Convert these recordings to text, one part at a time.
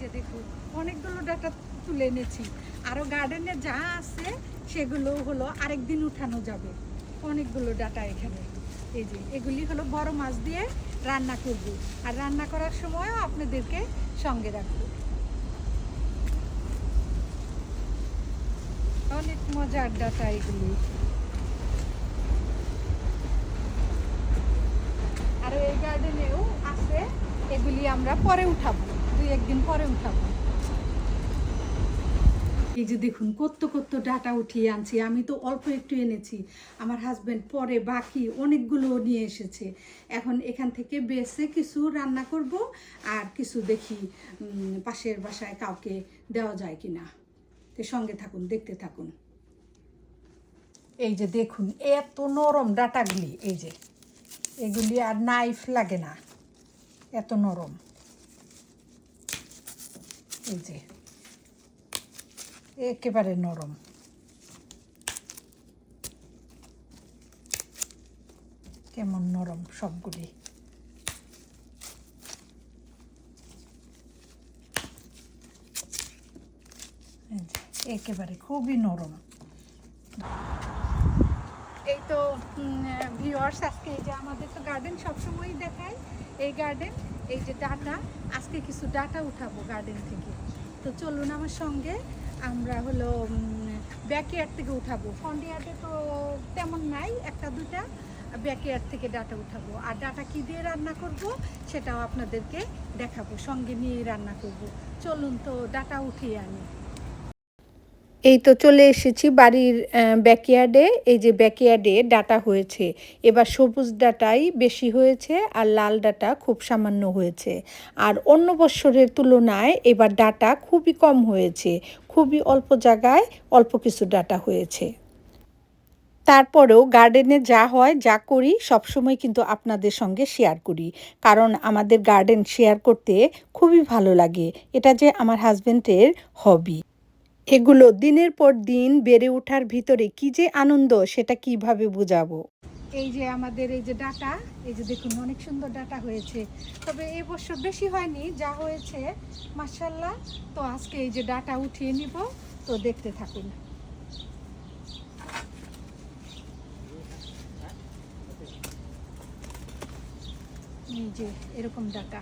যে দেখুন অনেকগুলো ডাটা তুলে এনেছি। আরও গার্ডেনে যা আছে, সেগুলো হলো আরেকদিন উঠানো যাবে। অনেকগুলো ডাটা এখানে। এই যে, এগুলি হলো বড় মাছ দিয়ে রান্না করব। আর রান্না করার সময়ও আপনাদেরকে সঙ্গে রাখব। অনেক মজার ডাটা এগুলি। আর এই গার্ডেনেও আছে, এগুলি আমরা পরে উঠাবো। একদিন পরে উঠাবো। এই যে দেখুন কত কত ডাটা উঠিয়ে আনছি। আমি তো অল্প একটু এনেছি। আমার হাজবেন্ড পরে বাকি অনেকগুলো নিয়ে এসেছে। এখন এখান থেকে বেছে কিছু রান্না করব আর কিছু দেখি পাশের বাসায় কাউকে দেওয়া যায় কিনা। তো সঙ্গে থাকুন, দেখতে থাকুন। এই যে দেখুন, এত নরম ডাটাগুলি, এই যে। এগুলি আর নাইফ লাগে না। এত নরম। এই যে, একেবারে নরম। কেমন নরম সবগুলি। একেবারে খুবই নরম। এই তো ভিউয়ার্স আজকে এই যে আমাদের তো গার্ডেন সবসময়ই দেখায়। এই গার্ডেন এই যে ডাটা, আজকে কিছু ডাটা উঠাবো গার্ডেন থেকে। তো চলুন আমার সঙ্গে, আমরা হলো ব্যাকেয়ার থেকে উঠাবো। ফ্রন্ট ইয়ার্ডে তো তেমন নাই, একটা দুটা। ব্যাকেয়ার থেকে ডাটা উঠাবো। আর ডাটা কী দিয়ে রান্না করব, সেটাও আপনাদেরকে দেখাবো, সঙ্গে নিয়ে রান্না করব। চলুন তো ডাটা উঠিয়ে আনি। এই তো চলে এসেছি বাড়ির ব্যাকয়ার্ডে এই যে ব্যাকয়ার্ডে ডাটা হয়েছে। এবার সবুজ ডাটাই বেশি হয়েছে আর লাল ডাটা খুব সামান্য হয়েছে। আর অন্য বৎসরের তুলনায় এবার ডাটা খুবই কম হয়েছে। খুবই অল্প জায়গায় অল্প কিছু ডাটা হয়েছে। তারপরেও গার্ডেনে যা হয়, যা করি সবসময় কিন্তু আপনাদের সঙ্গে শেয়ার করি। কারণ আমাদের গার্ডেন শেয়ার করতে খুবই ভালো লাগে। এটা যে আমার হাজব্যান্ডের হবি এগুলো দিনের পর দিন বেড়ে ওঠার ভিতরে কি যে আনন্দ সেটা কীভাবে বোঝাবো? এই যে আমাদের এই যে ডাটা, এই যে দেখুন অনেক সুন্দর ডাটা হয়েছে। তবে এই বছর বেশি হয়নি, যা হয়েছে মার্শাল্লাহ তো আজকে এই যে ডাটা উঠিয়ে নিব, তো দেখতে থাকুন। এই যে এরকম ডাটা।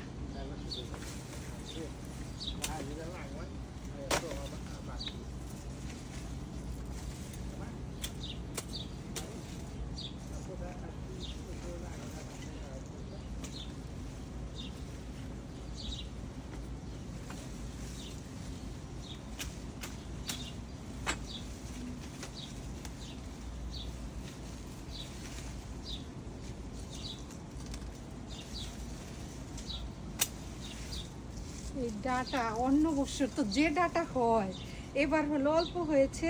এই ডাটা, অন্য বছর তো যে ডাটা হয়, এবার হলো অল্প হয়েছে,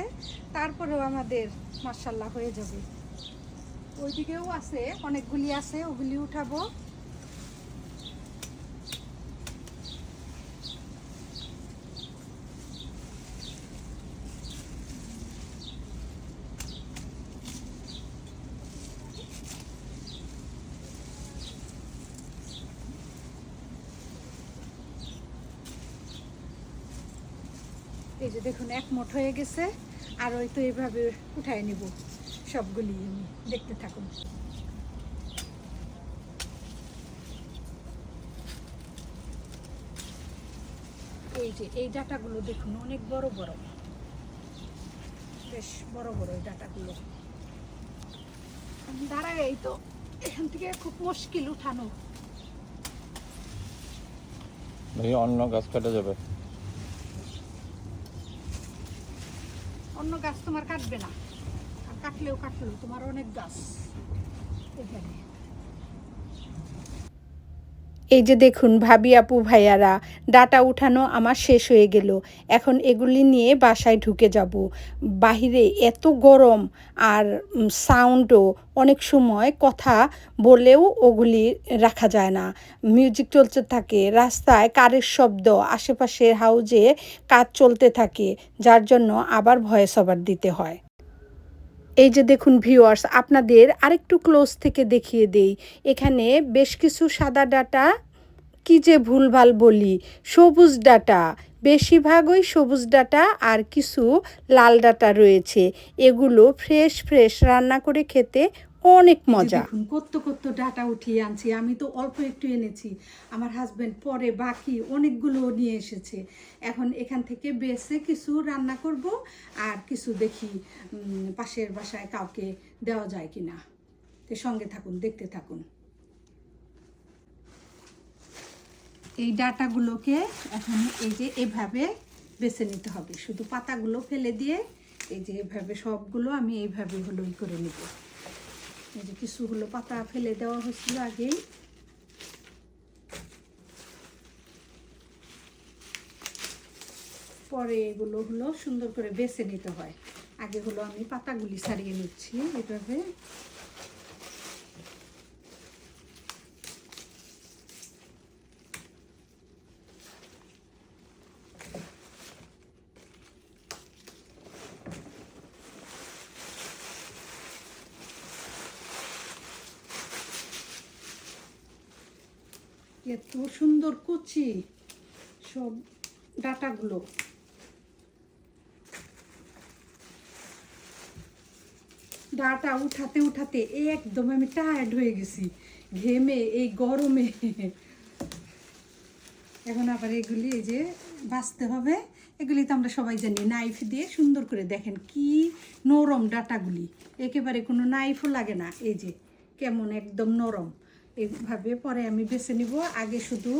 তারপরেও আমাদের মার্শাল্লাহ হয়ে যাবে। ওইদিকেও আছে, অনেকগুলি আছে, ওগুলি উঠাবো। এই যে দেখুন এক মোট হয়ে গেছে। আর ওই তো এইভাবে উঠাই নিব। সবগুলি আমি দেখতে থাকুন। এই যে, এই ডাটাগুলো দেখুন, অনেক বড় বড়। বেশ বড় বড় এই ডাটাগুলো। দাঁড়ায় এই তো, এখান থেকে খুব মুশকিল উঠানো। অন্য গাছ কাটা যাবে। অন্য গাছ তোমার কাটবে না। আর কাটলেও কাটলেও তোমার অনেক গাছ। এখানে। এই যে দেখুন ভাবি আপু ভাইয়ারা, ডাটা উঠানো আমার শেষ হয়ে গেল। এখন এগুলি নিয়ে বাসায় ঢুকে যাব। বাহিরে এত গরম আর সাউন্ডও অনেক সময় কথা বলেও ওগুলি রাখা যায় না। মিউজিক চলতে থাকে, রাস্তায় কারের শব্দ, আশেপাশের হাউজে কাজ চলতে থাকে, যার জন্য আবার ভয়েস ওভার দিতে হয়। এই যে দেখুন ভিউয়ার্স আপনাদের আরেকটু ক্লোজ থেকে দেখিয়ে দেই। এখানে বেশ কিছু সাদা ডাটা, কি যে ভুলভাল বলি, সবুজ ডাটা, বেশিরভাগই সবুজ ডাটা আর কিছু লাল ডাটা রয়েছে। এগুলো ফ্রেশ ফ্রেশ রান্না করে খেতে অনেক মজা। কত কত ডাটা উঠিয়ে আনছি। আমি তো অল্প একটু এনেছি। আমার হাজবেন্ড পরে বাকি অনেকগুলো নিয়ে এসেছে। এখন এখান থেকে বেছে কিছু রান্না করব আর কিছু দেখি পাশের বাসায় কাউকে দেওয়া যায় কিনা। তো সঙ্গে থাকুন দেখতে থাকুন। এই ডাটাগুলোকে এখন এই যে এভাবে বেছে নিতে হবে। শুধু পাতাগুলো ফেলে দিয়ে এই যে এভাবে সবগুলো আমি এইভাবে হলোই করে নিব। যে কিছু হলো পাতা ফেলে দেওয়া হয়েছিল আগেই। পরে এগুলো হলো সুন্দর করে বেছে নিতে হয়। আগে হলো আমি পাতাগুলি সারিয়ে নিচ্ছি এভাবে। এত সুন্দর কুচি সব ডাটাগুলো। ডাটা উঠাতে উঠাতে একদম আমি টায়ার্ড হয়ে গেছি, ঘেমে, এই গরমে। এখন আবার এগুলি এই যে বাঁচতে হবে, এগুলি তো আমরা সবাই জানি নাইফ দিয়ে সুন্দর করে দেখেন কি নরম ডাটাগুলি। একেবারে কোনো নাইফও লাগে না, এই যে কেমন একদম নরম। এইভাবে পরে আমি বেছে নিব। আগে শুধু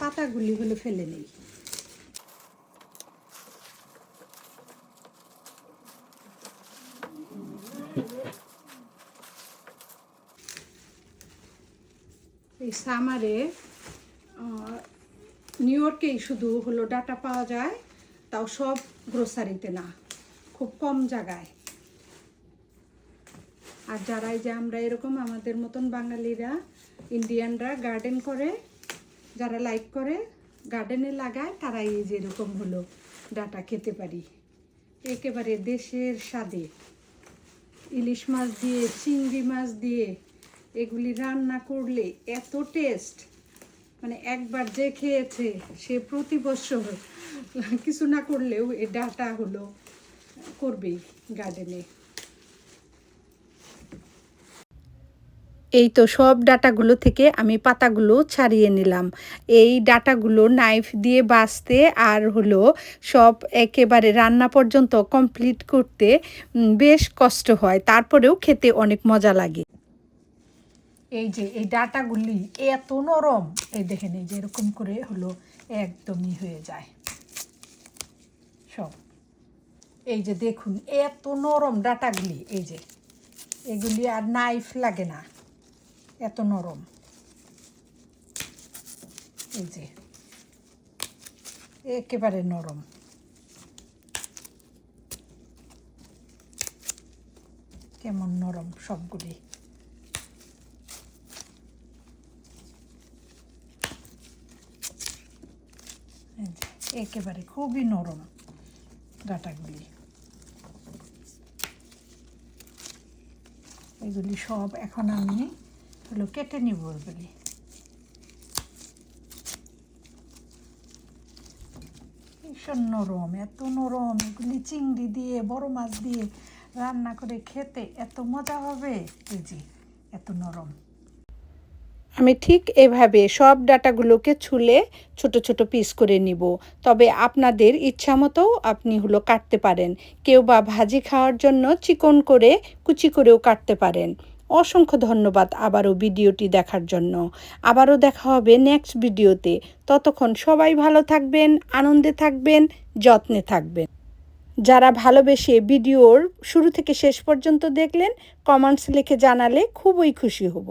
পাতাগুলি হলে ফেলে নেই। এই সামারে নিউ ইয়র্কেই শুধু হলো ডাটা পাওয়া যায়, তাও সব গ্রোসারিতে না, খুব কম জায়গায়। আর যারাই যে আমরা এরকম আমাদের মতন বাঙালিরা ইন্ডিয়ানরা গার্ডেন করে, যারা লাইক করে গার্ডেনে লাগায়, তারাই এই যে এরকম হলো ডাটা খেতে পারি। একেবারে দেশের স্বাদে। ইলিশ মাছ দিয়ে, চিংড়ি মাছ দিয়ে এগুলি রান্না করলে এত টেস্ট মানে একবার যে খেয়েছে, সে প্রতি বছর কিছু না করলেও এ ডাটা হলো করবেই গার্ডেনে এই তো সব ডাটাগুলো থেকে আমি পাতাগুলো ছাড়িয়ে নিলাম। এই ডাটাগুলো নাইফ দিয়ে বাছতে আর হলো সব একেবারে রান্না পর্যন্ত কমপ্লিট করতে বেশ কষ্ট হয়। তারপরেও খেতে অনেক মজা লাগে। এই যে এই ডাটাগুলি এত নরম, এই দেখেন, এই যে এরকম করে হলো একদমই হয়ে যায়। সব। এই যে দেখুন, এত নরম ডাটাগুলি, এই যে। এগুলি আর নাইফ লাগে না। এত নরম। এই যে, একেবারে নরম। কেমন নরম সবগুলি। একেবারে খুবই নরম ডাটাগুলি। এগুলি সব এখন আমি হলো কেটে নিব এগুলি ভীষণ নরম, এত নরম, এগুলি চিংড়ি দিয়ে, বড় মাছ দিয়ে রান্না করে খেতে এত মজা হবে। যে, এত নরম। আমি ঠিক এভাবে সব ডাটাগুলোকে ছুলে ছোট ছোট পিস করে নিব, তবে আপনাদের ইচ্ছা মতো আপনি হলো কাটতে পারেন। কেউ বা ভাজি খাওয়ার জন্য চিকন করে কুচি করেও কাটতে পারেন। অসংখ্য ধন্যবাদ আবারও ভিডিওটি দেখার জন্য। আবারও দেখা হবে নেক্সট ভিডিওতে। ততক্ষণ সবাই ভালো থাকবেন, আনন্দে থাকবেন, যত্নে থাকবেন। যারা ভালোবেসে ভিডিওর শুরু থেকে শেষ পর্যন্ত দেখলেন কমেন্টস লিখে জানালে খুবই খুশি হব।